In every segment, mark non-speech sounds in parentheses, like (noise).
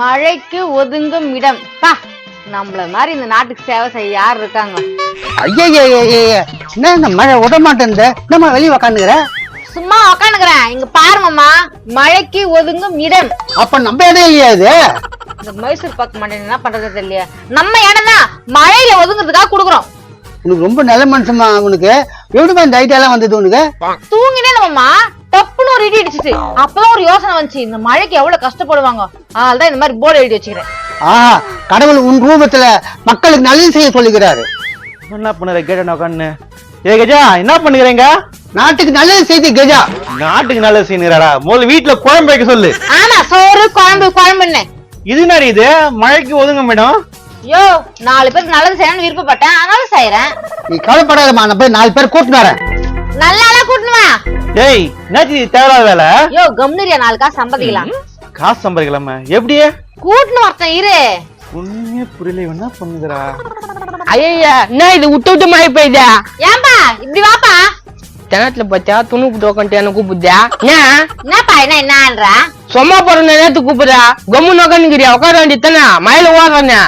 மழைக்கு ஒதுங்கும் இடம். பா நம்மள மாதிரி இந்த நாட்டுக்கு சேவை செய்ய யார் இருக்காங்க? ஐயா என்ன இந்த மழை விட மாட்டேங்குது நம்ம வெளியே உக்காந்துக்கிற? சும்மா உக்காந்துக்கிறேன். இங்க பாருங்கம்மா மழைக்கு ஒதுங்கும் இடம். அப்ப நம்ம இடம் இல்லையா இது? இந்த மைசூர் பாக்கு மாட்டேன் என்ன பண்றது தெரியல நம்ம இடம் தான். மழையில ஒதுங்கிறதுக்காக குடுக்குறோம். உனக்கு ரொம்ப நல்ல மனுஷமா உனக்கு. எப்படிமா இந்த ஐடியா எல்லாம் வந்தது உனக்கு? தூங்கினே நம்மம்மா டப்புன்னு ஒரு இடி இடிச்சிச்சு. அப்பதான் ஒரு யோசனை வந்துச்சு இந்த மழைக்கு எவ்வளவு கஷ்டப்படுவாங்க? அதனாலதான் இந்த மாதிரி போர்டு எழுதி வச்சுக்கிறேன். ஆஹா கடவுள் உன் ரூபத்துல மக்களுக்கு நல்லது செய்ய சொல்லுகிறாரு. என்ன பண்ணுற கேட்ட உட்காந்து ஏ கஜா என்ன பண்ணுகிறீங்க? நாட்டுக்கு நல்லது செய்தி கஜா. நாட்டுக்கு நல்ல சீனியராடா முதல்ல வீட்டுல குழம்பு வைக்க சொல்லு. ஆமா சோறு குழம்பு குழம்புன்னு. இது என்னடி இது? மழைக்கு ஒதுங்க மேடம் யோ நாலு பேருக்கு நல்லது செய்யணும்னு விருப்பப்பட்டேன் அதனால செய்யறேன் நீ கவலைப்படாதம்மா நான் போய் நாலு பேர் கூட்டிட்டு வரேன். நல்லாலாம் கூட்டணுமா ஏய் என்னாச்சு தேவையில்லாத வேலை? யோ கம்னரியா நாலு காசு சம்பாதிக்கலாம். காசு சம்பாதிக்கலாமா. எப்படியே கூட்டணும் ஒருத்தன் இரு. ஒண்ணுமே புரியல என்ன பண்ணுகிறா ஐயா என்ன இது விட்டு விட்டு மழை பெய்யுதா? ஏன்பா இப்படி வாப்பா. கிணத்துல பார்த்தா துணி விட்டு உக்காந்துட்டு என்ன கூப்பிடுதா? என்னப்பா என்ன என்னன்ற? சும்மா பிறந்த நேரத்து கூப்பிடுறா. கம்மு உக்காந்துக்கிறியா? உட்கார வேண்டியது தானே? மழையில ஓடுறானே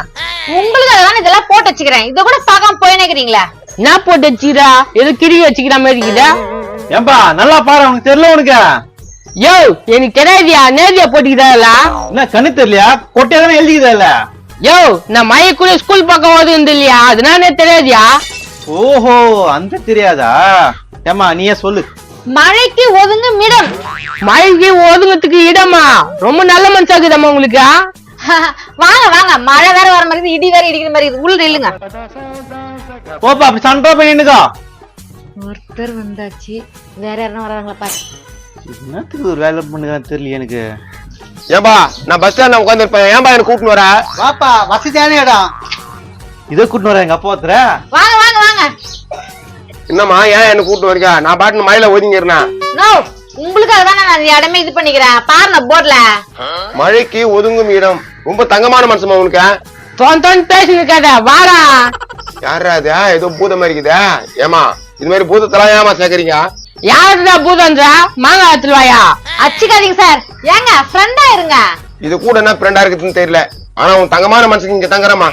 உங்களுக்கு அதெல்லாம் இதெல்லாம் போட்டு வச்சுக்கிறேன். இத கூட பார்க்காம போயினேக்கிறீங்களா என்ன போட்டு வச்சுக்கிறா? எது கிறுகி வச்சுக்கிற மாதிரி இருக்குதா? ஏன்பா நல்லா பாரு உனக்கு தெரியல உனக்கு. யோ எனக்கு தெரியாதியா நேதியா போட்டுக்கிறாளா என்ன கண்ணு தெரியலையா? கொட்டையா தானே எழுதிக்கிறா யோ நான் கூட ஸ்கூல் பக்கம் ஓதுந்து இல்லையா அதனால தெரியாதியா? ஓஹோ அந்த தெரியாதா? ஏமா நீயே சொல்லு. மழைக்கு ஒதுங்கும் இடம் மழைக்கு ஒதுங்கத்துக்கு இடமா? ரொம்ப நல்ல மனசாக்குதம்மா உங்களுக்கு. (laughs) வாங்க வாங்க. மழை வேற வர மாதிரி இடி வேற இடிக்கிற மாதிரி. உள்ள இல்லுங்க போப்பா அப்படி சண்டை பண்ணிட்டுக்கோ ஒருத்தர் வந்தாச்சு. வேற யாரும் வராங்களா பாரு. என்னத்துக்கு ஒரு வேலை பண்ணுறான்னு தெரியல எனக்கு. ஏன்பா நான் பஸ் ஸ்டாண்ட்ல உட்காந்துருப்பேன் ஏன்பா எனக்கு கூப்பிட்டு வர? வாப்பா வசதியான இடம். இதை கூட்டின்னு வரேன் எங்க அப்பா ஒருத்தர? வாங்க வாங்க வாங்க. என்னம்மா ஏன் என்ன கூப்பிட்டு வரீங்க நான் பாட்டு மழையில ஒதுங்கிருந்தேன் நோ உங்களுக்கு அதுதானே நான் இடமே இது பண்ணிக்கிறேன். பாருங்க போர்ட்ல மழைக்கு ஒதுங்கும் இடம். ரொம்ப தங்கமான மனுஷமா உனக்கு? தோன் தோன் பேசினுக்காத வாடா. யாரா அது ஏதோ பூதம் மாதிரி இருக்குதே. ஏமா இது மாதிரி பூதத்தெல்லாம் ஏமா சேர்க்கறீங்க? யாருடா பூதன்றா மாங்காய் எடுத்துட்டு வாயா அச்சுக்காதீங்க சார். ஏங்க ஃப்ரெண்டா இருங்க. இது கூட என்ன ஃப்ரெண்டா இருக்குதுன்னு தெரியல. ஆனா உன் தங்கமான மனுஷங்க இங்க தங்குறமா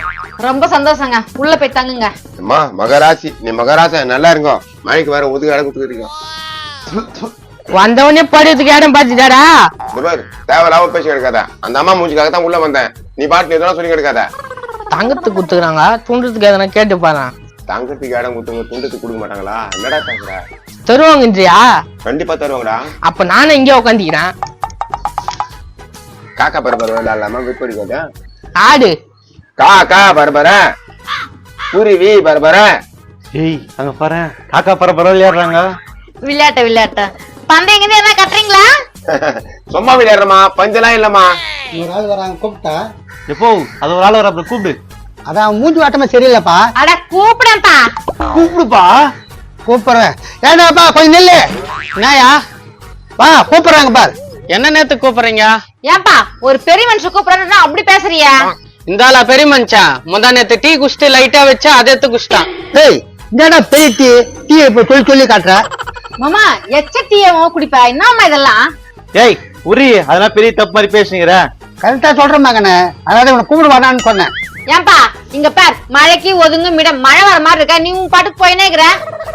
ரொம்ப சந்தோஷங்க. உள்ள போய் தங்குங்க. அம்மா மகராசி நீ மகராசா நல்லா இருங்கோ. மழைக்கு வேற ஒதுக்க இடம் கொடுத்துருக்கீங்க வந்தவனே படுறதுக்கு இடம் பார்த்துட்டாடா குருவார் தேவையில்லாம பேசி கிடக்காத அந்த அம்மா மூஞ்சிக்காக தான் உள்ள வந்தேன். நீ பாட்டு எதனா சொல்லி கிடக்காத தங்கத்துக்கு குத்துக்கிறாங்க துண்டுறதுக்கு எதனா கேட்டு பாரு தங்கத்துக்கு இடம் கொடுத்தவங்க துண்டத்துக்கு கொடுக்க மாட்டாங்களா? என்னடா பேசுற? தருவாங்கன்றியா? கண்டிப்பா தருவாங்கடா. அப்ப நானும் இங்கே உட்காந்துக்கிறேன் காக்கா பரபர வேலை இல்லாம விற்படிக்காத ஆடு. காக்கா பரபர. குருவி பரபர. ஏய் அங்க பாரு காக்கா பரபர விளையாடுறாங்க? விளையாட்ட விளையாட்ட. பந்தயங்க என்ன கட்டுறீங்களா? (laughs) சும்மா விளையாடுறமா பஞ்செல்லாம் இல்லம்மா. ஒரு ஆள் வராங்க கூப்பிட்டா? எப்போ? அது ஒரு ஆள் வர அப்புறம் கூப்பிடு. அதான் மூஞ்சி வாட்டமா சரியில்லைப்பா. அட கூப்பிடேன்ப்பா கூப்பிடுப்பா? கூப்பிடுறேன். ஏண்டாப்பா கொஞ்சம் நெல்லு. என்னயா வா கூப்பிடுறாங்க பார். என்ன நேத்து கூப்பிடுறீங்க? ஏன்பா ஒரு பெரிய மனுஷன் கூப்பிடறா அப்படி பேசுறியா? இந்தாளா பெரிய மனுஷன். முந்தா நேத்து டீ குடிச்சிட்டு லைட்டா வச்சா அதை எடுத்து குடிச்சிட்டான். டேய் என்னடா பெரிய டீ? டீயை இப்போ சொல்லி சொல்லி காட்டுற? மாமா எச்ச டீயமோ குடிப்பா. என்னம்மா இதெல்லாம்? ஏய் உரி அதெல்லாம் பெரிய தப்பு மாதிரி பேசுனீங்க கரெக்டா சொல்றேன் மகனே. அதாவது உனக்கு கூப்பிட வேணான்னு சொன்னேன். ஏன்பா இங்க பார் மழைக்கு ஒதுங்கும் இடம். மழை வர மாதிரி இருக்கா? நீ உன் பாட்டுக்கு போயினே இருக்கிற.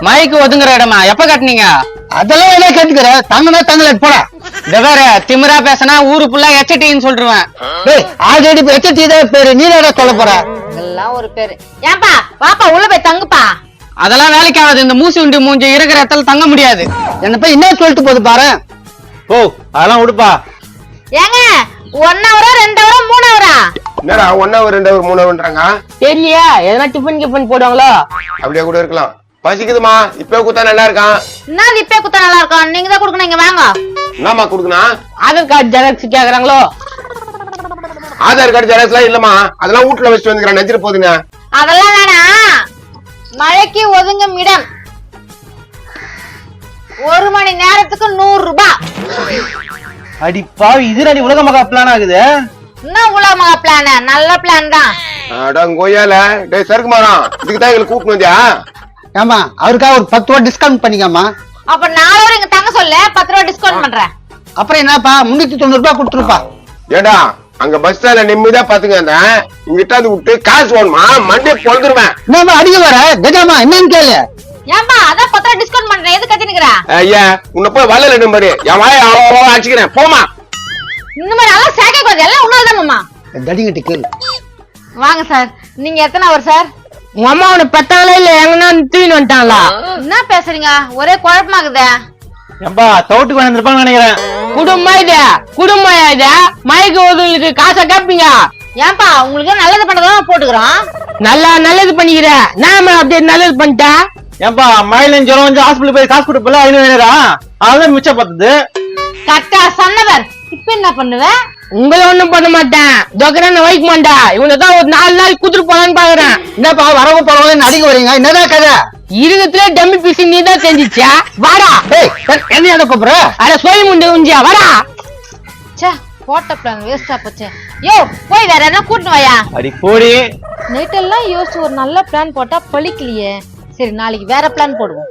மழைக்கு ஒதுங்குற இடமா? எப்ப கட்டுனீங்க? அதெல்லாம் என்ன கேட்டுக்கிற. தங்கனா தங்கல போடா. வேற திமிரா பேசினா ஊரு ஃபுல்லா எச்ச டீன்னு சொல்லிருவேன். டேய் ஆல்ரெடி எச்ச டீ தான் பேரு. நீ என்ன சொல்ல போற? இதெல்லாம் ஒரு பேரு. ஏன்பா வாப்பா உள்ள போய் தங்குப்பா. அதெல்லாம் வேலைக்கு ஆகாது. இந்த மூசி உண்டி மூஞ்சி இருக்கிற இடத்துல தங்க முடியாது. என்ன போய் என்ன சொல்லிட்டு போகுது பாரு. ஓ அதெல்லாம் விடுப்பா. ஏங்க ஒன் ஹவரா ரெண்டு ஹவரா மூணு ஹவரா என்னடா ஒன் ஹவர் ரெண்டு ஹவர் மூணு ஹவர்ன்றாங்க தெரியலையா எதனா டிஃபன் கிஃபன் போடுவாங்களோ? அப்படியே கூட இருக்கலாம். பசிக்குதுமா? இப்ப குத்தா நல்லா இருக்கான் என்ன இப்பே குத்தா நல்லா இருக்கும் நீங்க தான் கொடுக்கணும் இங்க வாங்க. என்னம்மா கொடுக்கணும்? ஆதார் கார்டு ஜெராக்ஸ் கேக்குறாங்களோ? ஆதார் கார்டு ஜெராக்ஸ் எல்லாம் இல்லம்மா. அதெல்லாம் வீட்டுல வச்சுட்டு வந்துக்கிறேன். நெஞ்சிட்டு போதுங்க. அதெல்லாம் வேணாம். மழைக்கு ஒதுங்கும் இடம். ஒரு மணி நேரத்துக்கு நூறு ரூபாய். அடி பாவி இது நீ உலக மகா பிளான் ஆகுது? என்ன உலகமாக பிளான் நல்ல பிளான் தான். அடா கோயால டேய் சருக்கு மரம் இதுக்கு தான் எங்களுக்கு கூப்பிட்டு வந்தியா? ஏமா அவருக்காக ஒரு பத்து ரூபா டிஸ்கவுண்ட் பண்ணிக்கம்மா. அப்ப நாலு வரை இங்க தங்க சொல்ல பத்து ரூபா டிஸ்கவுண்ட் பண்றேன் அப்புறம் என்னப்பா முன்னூத்தி தொண்ணூறு ரூபாய் கொடுத்துருப்பா. ஏடா அங்க பஸ் ஸ்டாண்ட்ல நிம்மதியா பாத்துங்க அந்த இங்கிட்டாந்து விட்டு காசு வேணுமா? மண்டே பொழுதுருவேன் அடிக்க வர? கஜாமா என்னன்னு கேளு. ஏன்பா அதான் பத்து ரூபா டிஸ்கவுண்ட் பண்றேன். எது கத்தினுக்குற? ஐயா உன்னை போய் வல்ல நம்பரு என் வாய அடிச்சுக்கிறேன். போமா இந்த மாதிரி எல்லாம் சேர்க்க கூடாது எல்லாம் உன்னால தான் மாமா தடிங்கிட்டு கேளு. வாங்க சார் நீங்க எத்தனை அவர் சார் உங்க அம்மா உன பெத்தாங்களா இல்ல எங்கன்னா தூக்கின்னு வந்துட்டாங்களா? என்ன பேசுறீங்க? ஒரே குழப்பமாக்குதே ஏம்பா தோட்டுக்கு வந்திருப்பாங்க நினைக்கிறேன். குடும்பம் இது? குடும்பம் இது? மயக்க ஒதுங்களுக்கு காசை கேப்பீங்க? ஏன்பா உங்களுக்கு நல்லது பண்ணதான் போட்டுக்கிறோம். நல்லா நல்லது பண்ணிக்கிற. நாம அப்படியே நல்லது பண்ணிட்டேன் ஏம்பா மழையில ஜுரம் வந்து ஹாஸ்பிட்டல் போய் காசு கொடுத்து போல ஐநூறு ஐநூறா? அதெல்லாம் மிச்சம் பார்த்தது கரெக்டா சொன்னவர். இப்ப என்ன பண்ணுவேன் உங்களை ஒண்ணும் பண்ண மாட்டேன். ஜொக்கரான வைக்க மாட்டேன் இவனை தான் ஒரு நாலு நாள் குத்துட்டு போலான்னு பாக்குறேன். என்னப்பா வரவும் போறவங்க அடிக்க வரீங்க? என்னதான் கதை? இருக்கத்துல டம்மி பீஸ் நீ தான் செஞ்சிச்சா வாடா. ஏய் என்ன எதை கூப்பிடுற? அட சோய் முண்டை உஞ்சியா வாடா. ச்சே போட்ட பிளான் வேஸ்டா போச்சே. யோ போய் வேற என்ன கூட்டினு வாயா? அடி போடி. நைட் எல்லாம் யோசிச்சு ஒரு நல்ல பிளான் போட்டா பழிக்கலையே. சரி நாளைக்கு வேற பிளான் போடுவோம்.